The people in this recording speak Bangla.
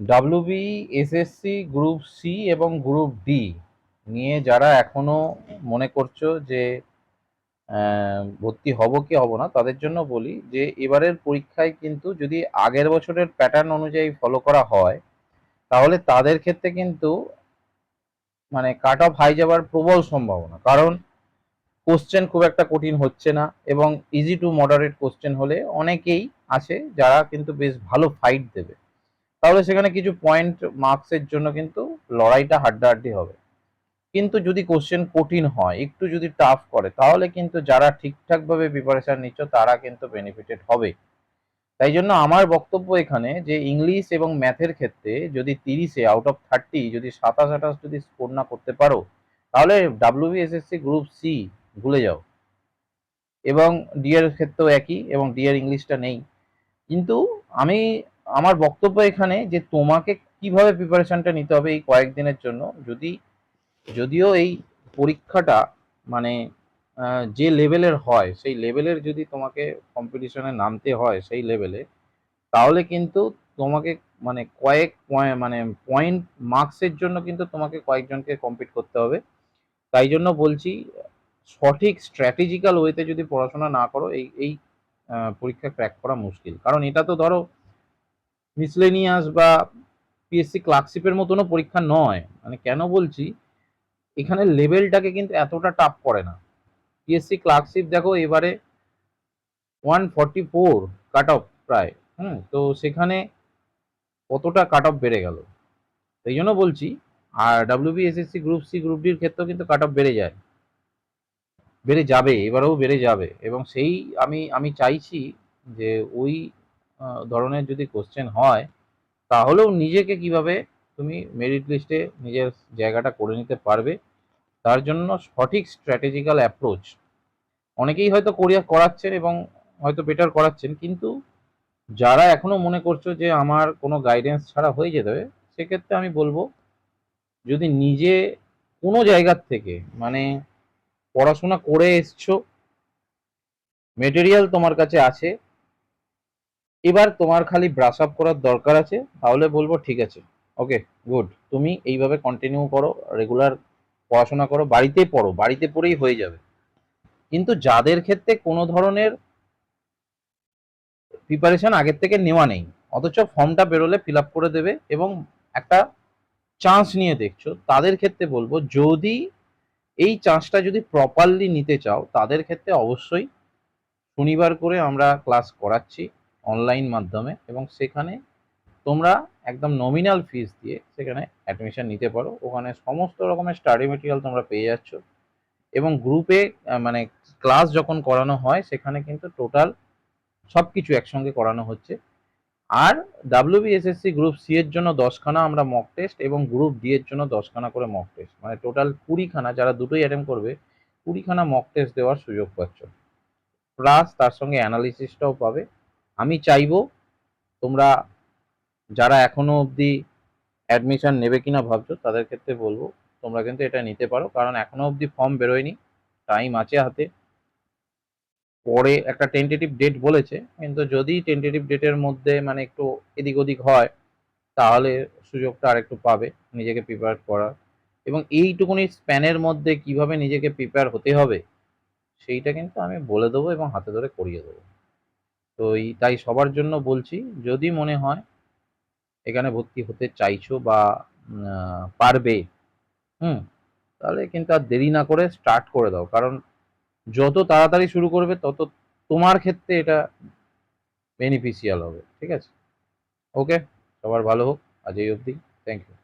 ডাব্লিউবি এসএসসি গ্রুপ সি এবং গ্রুপ ডি নিয়ে যারা এখনও মনে করছ যে ভর্তি হব কি হব না, তাদের জন্য বলি যে, এবারের পরীক্ষায় কিন্তু যদি আগের বছরের প্যাটার্ন অনুযায়ী ফলো করা হয়, তাহলে তাদের ক্ষেত্রে কিন্তু মানে কাট অফ হাই যাওয়ার প্রবল সম্ভাবনা। কারণ কোশ্চেন খুব একটা কঠিন হচ্ছে না এবং ইজি টু মডারেট কোশ্চেন হলে অনেকেই আছে যারা কিন্তু বেশ ভালো ফাইট দেবে। তাহলে সেখানে কিছু পয়েন্ট মার্কসের জন্য কিন্তু লড়াইটা হাড্ডাহাড্ডি হবে। কিন্তু যদি কোশ্চেন কঠিন হয়, একটু যদি টাফ করে, তাহলে কিন্তু যারা ঠিকঠাকভাবে প্রিপারেশন নিচ্ছ, তারা কিন্তু বেনিফিটেড হবে। তাই জন্য আমার বক্তব্য এখানে যে ইংলিশ এবং ম্যাথের ক্ষেত্রে যদি তিরিশে আউট অফ থার্টি যদি সাতাশ আঠাশ যদি স্কোর না করতে পারো, তাহলে ডাব্লিউবিএসএসসি গ্রুপ সি ভুলে যাও। এবং ডি এর ক্ষেত্রেও একই এবং ডি এর ইংলিশটা নেই। কিন্তু আমি আমার বক্তব্য এখানে যে তোমাকে কীভাবে প্রিপারেশনটা নিতে হবে এই কয়েকদিনের জন্য, যদি, যদিও এই পরীক্ষাটা মানে যে লেভেলের হয়, সেই লেভেলের যদি তোমাকে কম্পিটিশনে নামতে হয় সেই লেভেলে তাহলে কিন্তু তোমাকে মানে কয়েক মানে পয়েন্ট মার্কসের জন্য কিন্তু তোমাকে কয়েকজনকে কম্পিট করতে হবে। তাই জন্য বলছি, সঠিক স্ট্র্যাটেজিক্যাল ওয়েতে যদি পড়াশোনা না করো, এই এই পরীক্ষা ক্র্যাক করা মুশকিল। কারণ এটা তো ধরো মিসলেনিয়াস বা পিএসসি ক্লার্কশিপের মতনও পরীক্ষা নয়। মানে কেন বলছি? এখানে লেভেলটাকে কিন্তু এতটা টাফ করে না। পিএসসি ক্লার্কশিপ দেখো এবারে one forty four cut off প্রায়, হুম? তো সেখানে কতটা কাট অফ বেড়ে গেল? সেই জন্য বলছি আর ডাব্লিউবিএসএসসি গ্রুপ সি গ্রুপ ডির ক্ষেত্রেও কিন্তু কাট অফ বেড়ে যায়। বেড়ে যাবে, এবারেও বেড়ে যাবে। এবং সেই আমি আমি চাইছি যে ওই ধরনের যদি কোশ্চেন হয়, তাহলেও নিজেকে কীভাবে তুমি মেরিট লিস্টে নিজের জায়গাটা করে নিতে পারবে, তার জন্য সঠিক স্ট্র্যাটেজিক্যাল অ্যাপ্রোচ অনেকেই হয়তো কোরিয়া করাচ্ছেন এবং হয়তো বেটার করাচ্ছেন, কিন্তু যারা এখনও মনে করছ যে আমার কোনো গাইডেন্স ছাড়া হয়ে যেতে হবে, সেক্ষেত্রে আমি বলব, যদি নিজে কোনো জায়গার থেকে মানে পড়াশোনা করে এসছো মেটেরিয়াল তোমার কাছে আছে এবার তোমার খালি ব্রাশ আপ করার দরকার আছে, তাহলে বলব ঠিক আছে। ওকে গুড তুমি এইভাবে কন্টিনিউ করো রেগুলার পড়াশোনা করো, বাড়িতে পড়ো, বাড়িতে পড়েই হয়ে যাবে। কিন্তু যাদের ক্ষেত্রে কোনো ধরনের প্রিপারেশন আগের থেকে নেওয়া নেই, অথচ ফর্মটা বেরোলে ফিল আপ করে দেবে এবং একটা চান্স নিয়ে দেখছ, তাদের ক্ষেত্রে বলব যদি এই চান্সটা যদি প্রপারলি নিতে চাও, তাদের ক্ষেত্রে অবশ্যই শনিবার করে আমরা ক্লাস করাচ্ছি। অনলাইন মাধ্যমে এবং সেখানে তোমরা একদম নমিনাল ফিস দিয়ে সেখানে অ্যাডমিশন নিতে পারো। ওখানে সমস্ত রকমের স্টাডি মেটেরিয়াল তোমরা পেয়ে যাচ্ছ। এবং গ্রুপে মানে ক্লাস যখন করানো হয়, সেখানে কিন্তু টোটাল সব কিছু একসঙ্গে করানো হচ্ছে। আর ডাব্লিউবিএসএসসি গ্রুপ সি এর জন্য দশখানা আমরা মক টেস্ট এবং গ্রুপ ডি এর জন্য দশখানা করে মক টেস্ট মানে টোটাল কুড়িখানা, যারা দুটোই অ্যাটেম্প করবে, কুড়িখানা মক টেস্ট দেওয়ার সুযোগ পাচ্ছ। প্লাস তার সঙ্গে অ্যানালিসিসটাও পাবে। আমি চাইব তোমরা যারা এখনও অবধি অ্যাডমিশন নেবে কিনা ভাবছ, তাদের ক্ষেত্রে বলব, তোমরা কিন্তু এটা নিতে পারো। কারণ এখনও অবধি ফর্ম বেরোয়নি টাইম আছে হাতে। পরে একটা টেন্টেটিভ ডেট বলেছে, কিন্তু যদি টেন্টেটিভ ডেটের মধ্যে মানে একটু এদিক ওদিক হয়, তাহলে সুযোগটা আর একটু পাবে নিজেকে প্রিপেয়ার করার। এবং এইটুকুনি স্প্যানের মধ্যে কীভাবে নিজেকে প্রিপেয়ার হতে হবে, সেইটা কিন্তু আমি বলে দেবো এবং হাতে ধরে করিয়ে দেবো। তো এই, তাই সবার জন্য বলছি, যদি মনে হয় এখানে ভর্তি হতে চাইছো বা পারবে, হুম, তাহলে কিন্তু আর দেরি না করে স্টার্ট করে দাও। কারণ যত তাড়াতাড়ি শুরু করবে, তত তোমার ক্ষেত্রে এটা বেনিফিশিয়াল হবে, ঠিক আছে? ওকে সবার ভালো হোক, আজ এই অবধি। Thank you